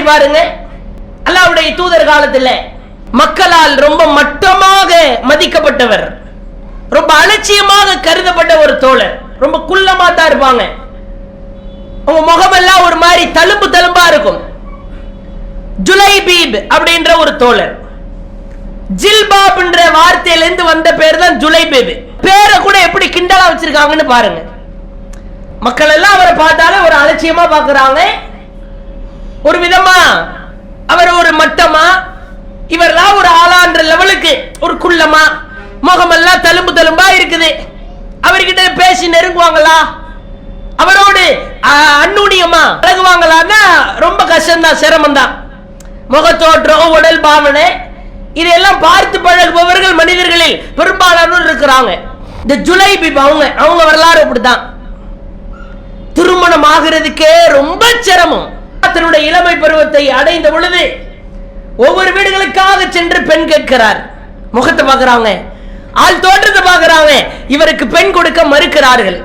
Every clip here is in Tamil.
மாறி பாருங்க அல்லாவுடைய தூதர் காலத்தில் மக்களால் ரொம்ப மட்டமாக மதிக்கப்பட்டவர். ரொம்ப அலட்சியமாக கருதப்பட்ட ஒரு தோழர். ரொம்ப குள்ளமா தான் இருப்பாங்க. அவங்க முகமெல்லாம் ஒரு மாதிரி தழும்பு தழும்பா இருக்கும். ஜுலைபீப் அப்படின்ற ஒரு தோழர். ஜில்பாப்ன்ற வார்த்தையிலிருந்து வந்த பேர் தான் ஜுலைபீப். பேரை கூட எப்படி கிண்டலா வச்சிருக்காங்கன்னு பாருங்க. மக்கள் எல்லாம் அவரை பார்த்தாலே ஒரு அலட்சியமா பாக்குறாங்க ஒரு விதமா அவர் ஒரு மட்டமா இவரெல்லாம் ஒரு ஆளான்ற லெவலுக்கு இல்லம்மா. முகமெல்லாம் தழும்பு தழும்பா இருக்குது. அவர்கிட்ட பேசி நெருங்குவாங்களா? அவரோடு ஆ, அந்நுண்ணியமா பழகுவாங்களான்னா ரொம்ப கஷ்டம்தான் சிரமம் தான் முகத்தோற்றம் உடல் பாவனை இதையெல்லாம் பார்த்து பழகுபவர்கள் மனிதர்களில் பெரும்பாலானோர் இருக்கிறாங்க. இந்த ஜுலை அவங்க அவங்க வரலாறு அப்படிதான் திருமணம் ஆகிறதுக்கே ரொம்ப சிரமம். தன்னுடைய இளமை பருவத்தை அடைந்த பொழுது ஒவ்வொரு வீடுகளுக்காக சென்று பெண் கேட்கிறார். முகத்தை பார்க்குறாங்க ஆள் தோற்றத்தை பார்க்குறாங்க இவருக்கு பெண் கொடுக்க மறுக்கிறார்கள்.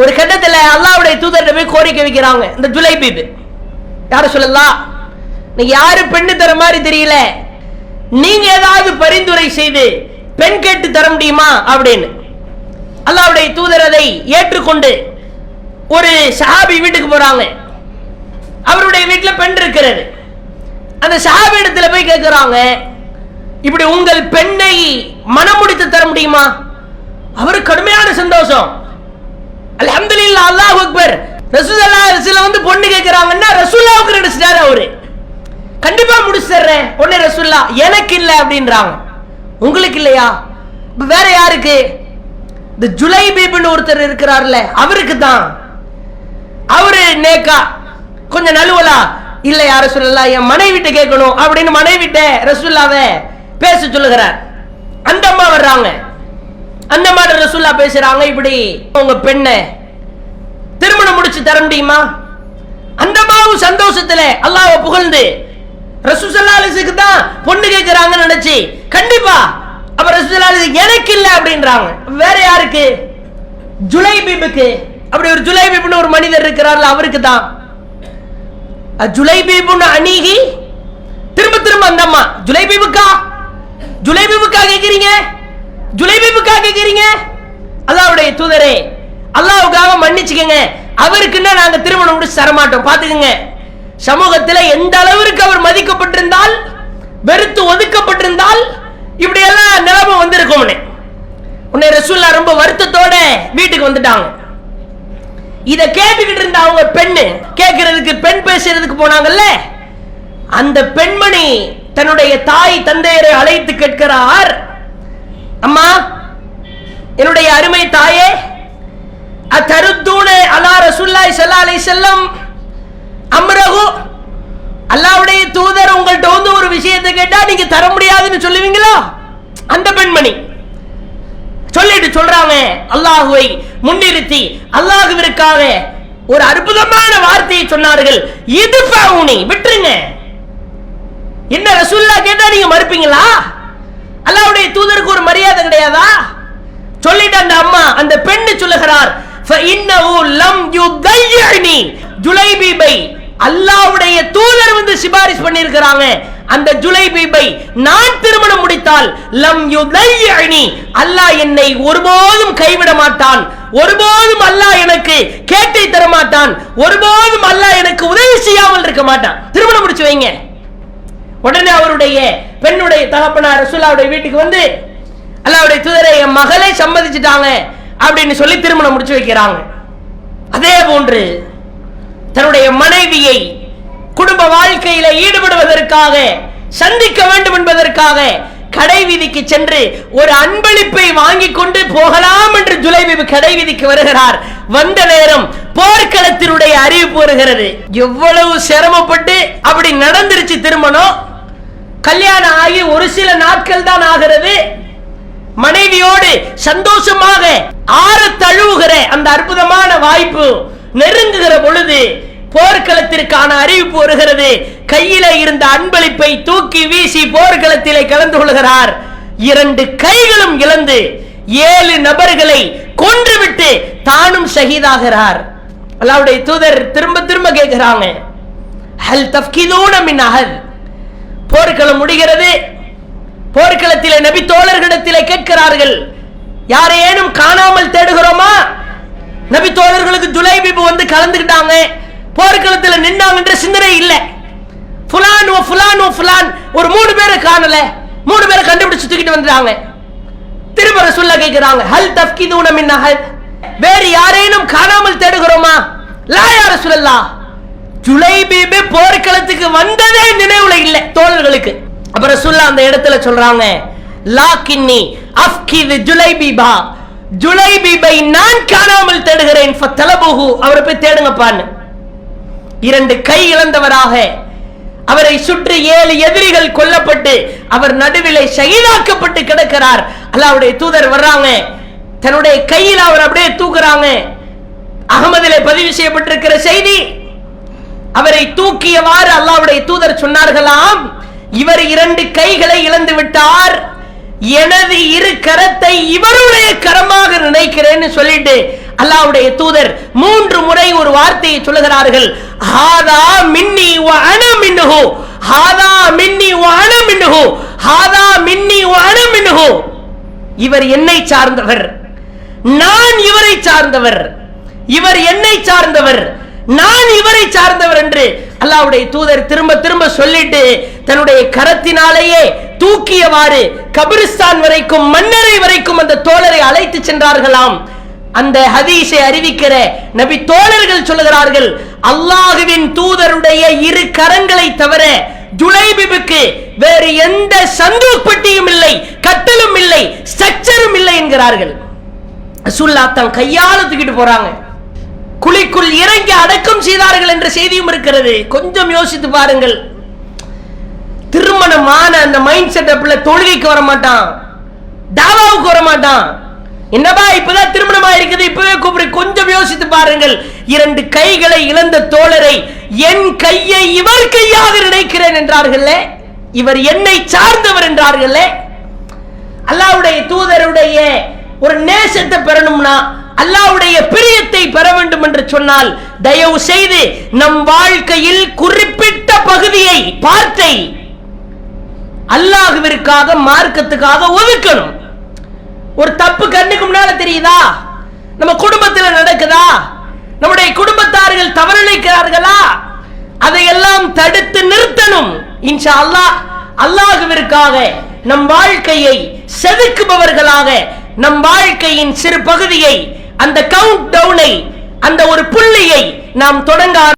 ஒரு கட்டத்தில் அல்லாவுடைய தூதர்கிட்ட போய் கோரிக்கை வைக்கிறாங்க இந்த ஜுலை பீப் யார சொல்லலாம் நீ யாரு பெண்ணு தர மாதிரி தெரியல. நீங்க ஏதாவது பரிந்துரை செய்து பெண் கேட்டு தர முடியுமா அப்படின்னு. அல்லாவுடைய தூதர் அதை ஏற்றுக்கொண்டு ஒரு சஹாபி வீட்டுக்கு போறாங்க. அவருடைய வீட்டில் பெண் இருக்கிறது. அந்த சஹாபி இடத்துல போய் கேட்கிறாங்க இப்படி உங்கள் பெண்ணை மனம் முடித்து தர முடியுமா? அவரு கடுமையான சந்தோஷம். அல்ஹம்துலில்லாஹ் அல்லாஹ் அக்பர். ரசூலுல்லாஹி ரசூல வந்து பொண்ணு கேக்குறாங்கன்னா ரசூலுல்லாஹ்வுக்கு நடிச்சிட்டாரு அவரு. கண்டிப்பா முடிச்சு தர்றேன். பொண்ணு ரசூல்லா எனக்கு இல்ல அப்படின்றாங்க. உங்களுக்கு இல்லையா? வேற யாருக்கு? இந்த ஜுலை பீப்னு ஒருத்தர் இருக்கிறார்ல அவருக்கு தான். அவரு நேக்கா கொஞ்சம் நழுவலா? இல்ல யார சொல்லலாம் என் மனைவிட்ட கேட்கணும் அப்படின்னு மனைவிட்ட ரசூல்லாவை பேச சொல்லுகிறார். அந்த அம்மா வர்றாங்க. அந்த மாதிரி ரசூல்லா பேசுறாங்க இப்படி உங்க பெண்ணை திருமணம் முடிச்சு தர முடியுமா? அந்த அம்மாவும் சந்தோஷத்துல அல்லாவை புகழ்ந்து ரசூசல்லாலிசுக்கு தான் பொண்ணு கேட்கிறாங்கன்னு நினைச்சு கண்டிப்பா அப்ப ரசூசல்லாலிசு எனக்கு இல்ல அப்படின்றாங்க. வேற யாருக்கு? ஜுலைபீபுக்கு. அப்படி ஒரு ஜுலைபீப்னு ஒரு மனிதர் இருக்கிறார்ல அவருக்கு தான். ஜுலைபீபுன்னு அணுகி திரும்ப திரும்ப அந்த அம்மா ஜுலைபீபுக்கா? ஜுலைபிபுக்காக கேக்குறீங்க ஜுலைபிபுக்காக கேக்குறீங்க அல்லாஹ்வுடைய தூதரே அல்லாஹ்வுக்காக மன்னிச்சுக்கங்க. அவருக்குன்னா நாங்க திருமணம் முடிச்சு தரமாட்டோம். பாத்துக்கங்க சமூகத்துல எந்த அளவிற்கு அவர் மதிக்கப்பட்டிருந்தால் வெறுத்து ஒதுக்கப்பட்டிருந்தால் இப்படி எல்லாம் நிலைமை வந்திருக்கும்னு. உன்னை ரசூல்லா ரொம்ப வருத்தத்தோட வீட்டுக்கு வந்துட்டாங்க. இத கேட்டுக்கிட்டு இருந்த அவங்க பெண்ணு கேட்கறதுக்கு பெண் பேசுறதுக்கு போனாங்கல்ல? அந்த பெண்மணி தன்னுடைய தாய் தந்தையரை அழைத்து கேட்கிறார். அம்மா என்னுடைய அருமை தாயே அத்தருத்தூன அல்லா ரசுல்லாய் செல்லாலை அலைஹி செல்லம் அம்ரகு அல்லாஹ்வுடைய தூதர் உங்கள்கிட்ட வந்து ஒரு விஷயத்தை கேட்டா நீங்க தர முடியாதுன்னு சொல்லுவீங்களா? அந்த பெண்மணி சொல்லிட்டு சொல்றாங்க அல்லாஹுவை முன்னிறுத்தி அல்லாஹுவிற்காக ஒரு அற்புதமான வார்த்தையை சொன்னார்கள். இது விட்டுருங்க. என்ன ரசூல்லா கேட்டா நீங்க மறுப்பீங்களா? அல்லாவுடைய தூதருக்கு ஒரு மரியாதை கிடையாதா? சொல்லிட்டு அந்த அம்மா அந்த பெண்ணு சொல்லுகிறார் அல்லாவுடைய தூதர் வந்து சிபாரிஸ் பண்ணியிருக்கிறாங்க. அந்த ஜுலை பீபை நான் திருமணம் முடித்தால் லம் யுதல்யணி அல்லாஹ் என்னை ஒருபோதும் கைவிட மாட்டான். ஒருபோதும் அல்லாஹ் எனக்கு கேட்டை தர மாட்டான் ஒருபோதும் அல்லாஹ் எனக்கு உதவி செய்யாமல் இருக்க மாட்டான். திருமணம் முடிச்சு வைங்க. உடனே அவருடைய பெண்ணுடைய தகப்பனார் ரசூலாவுடைய வீட்டுக்கு வந்து அல்லாவுடைய தூதரை என் மகளை சம்மதிச்சுட்டாங்க அப்படின்னு சொல்லி திருமணம் முடிச்சு வைக்கிறாங்க. அதே போன்று தன்னுடைய மனைவியை குடும்ப வாழ்க்கையில ஈடுபடுவதற்காக சந்திக்க வேண்டும் என்பதற்காக கடை வீதிக்கு சென்று ஒரு அன்பளிப்பை வாங்கி கொண்டு போகலாம் என்று ஜுலைபீபு கடை வீதிக்கு வருகிறார். வந்த நேரம் போர்க்களத்தினுடைய அறிவிப்பு வருகிறது. எவ்வளவு சிரமப்பட்டு அப்படி நடந்துருச்சு திருமணம்? கல்யாணம் ஆகி ஒரு சில நாட்கள் தான் ஆகிறது. மனைவியோடு சந்தோஷமாக ஆற தழுவுகிற அந்த அற்புதமான வாய்ப்பு நெருங்குகிற பொழுது போர்க்களத்திற்கான அறிவிப்பு வருகிறது. கையில இருந்த அன்பளிப்பை தூக்கி வீசி போர்க்களத்திலே கலந்து கொள்கிறார். இரண்டு கைகளும் இழந்து ஏழு நபர்களை கொன்றுவிட்டு தானும் ஷஹீதாகிறார். அல்லாவுடைய தூதர் திரும்ப திரும்ப கேட்கிறாங்க. ஹல் தப்கிதூன மின் அகல் போர்க்களம் முடிகிறது. போர்க்களத்திலே நபி தோழர்களிடத்திலே கேட்கிறார்கள் யாரையேனும் காணாமல் தேடுகிறோமா? நபி தோழர்களுக்கு ஜுலைபிபு வந்து கலந்துக்கிட்டாங்க. போர்க்களத்தில் நின்னாங்கன்ற சிந்தனை இல்லை. ஃபுலான் ஓ ஃபுலான் ஓ ஃபுலான். ஒரு மூணு பேரை காணல. மூணு பேரை கண்டுபிடிச்சு தூக்கிட்டு வந்துட்டாங்க. திரும்ப ரசூல்லா கேட்கிறாங்க ஹல் தஃப்கிதூன மின் வேறு யாரேனும் காணாமல் தேடுகிறோமா? லா யா சொல்லலாம் ஜுலைபீபு போர்க்களத்துக்கு வந்ததே நினைவுல இல்ல. தோழர்களுக்கு. அப்ப ரசூல்லா அந்த இடத்துல சொல்றாங்க லா கின்னி அஃப்கிது ஜுலைபீபா. ஜுலைபீபை நான் காணாமல் தேடுகிறேன். ஃபத்தலபுஹு. அவரை போய் தேடுங்கப்பான்னு. இரண்டு கை இழந்தவராக அவரை சுற்றி ஏழு எதிரிகள் கொல்லப்பட்டு அவர் நடுவிலே ஷஹீதாக்கப்பட்டு கிடக்கிறார். அல்லாவுடைய தூதர் வர்றாங்க. தன்னுடைய கையில் அவர் அப்படியே தூக்குறாங்க. அகமதிலே பதிவு செய்யப்பட்டிருக்கிற செய்தி அவரை தூக்கியவாறு அல்லாவுடைய தூதர் சொன்னார்களாம். இவர் இரண்டு கைகளை இழந்து விட்டார் எனது இரு கரத்தை இவருடைய கரமாக நினைக்கிறேன்னு சொல்லிட்டு அல்லாவுடைய தூதர் மூன்று முறை ஒரு வார்த்தையை சொல்லுகிறார்கள். ஹாதா மின்னி வ அன மின்னுஹு. ஹாதா மின்னி வ அன மின்னுஹு. ஹாதா மின்னி வ அன மின்னுஹு. இவர் என்னை சார்ந்தவர். நான் இவரை சார்ந்தவர். இவர் என்னை சார்ந்தவர். நான் இவரை சார்ந்தவர். அல்லாவுடைய தூதர் திரும்ப திரும்ப சொல்லிட்டு தன்னுடைய கரத்தினாலேயே தூக்கியவாறு கபிரிஸ்தான் வரைக்கும் மன்னரை வரைக்கும் அந்த தோழரை அழைத்து சென்றார்களாம். அந்த ஹதீஸை அறிவிக்கிற நபி தோழர்கள் சொல்லுகிறார்கள் அல்லாஹுவின் தூதருடைய இரு கரங்களை தவிர ஜுலைபிபுக்கு வேறு எந்த சந்தூக் பெட்டியும் இல்லை கட்டலும் இல்லை ஸ்ட்ரக்சரும் இல்லை என்கிறார்கள். ரசூல்லா தன் கையால தூக்கிட்டு போறாங்க. குழிக்குள் இறங்கி அடக்கம் செய்தார்கள் என்ற செய்தியும் இருக்கிறது. கொஞ்சம் யோசித்து பாருங்கள். திருமணமான அந்த மைண்ட் செட்டப்ல தொழுகைக்கு வர மாட்டான் தாவாவுக்கு வர மாட்டான் என்னப்பா இப்பதான் திருமணமா இருக்குது இப்பவே கூப்பிடு. கொஞ்சம் யோசித்து பாருங்கள். இரண்டு கைகளை இழந்த தோழரை என் கையை இவர் கையாக நினைக்கிறேன் என்றார்களே. இவர் என்னை சார்ந்தவர் என்றார்களே. அல்லாவுடைய தூதருடைய ஒரு நேசத்தை பெறணும்னா அல்லாவுடைய பிரியத்தை பெற வேண்டும் என்று சொன்னால் தயவு செய்து நம் வாழ்க்கையில் குறிப்பிட்ட பகுதியை பார்த்தை அல்லாஹுவிற்காக மார்க்கத்துக்காக ஒதுக்கணும். ஒரு தப்பு கண்ணுக்கு முன்னால தெரியுதா? நம்ம குடும்பத்தில் நடக்குதா? நம்முடைய குடும்பத்தார்கள் தவறிழைக்கிறார்களா அதையெல்லாம் தடுத்து நிறுத்தணும். இன்ஷா அல்லாஹ் அல்லாஹுவிற்காக நம் வாழ்க்கையை செதுக்குபவர்களாக நம் வாழ்க்கையின் சிறு பகுதியை அந்த கவுண்ட் டவுனை அந்த ஒரு புள்ளியை நாம் தொடங்க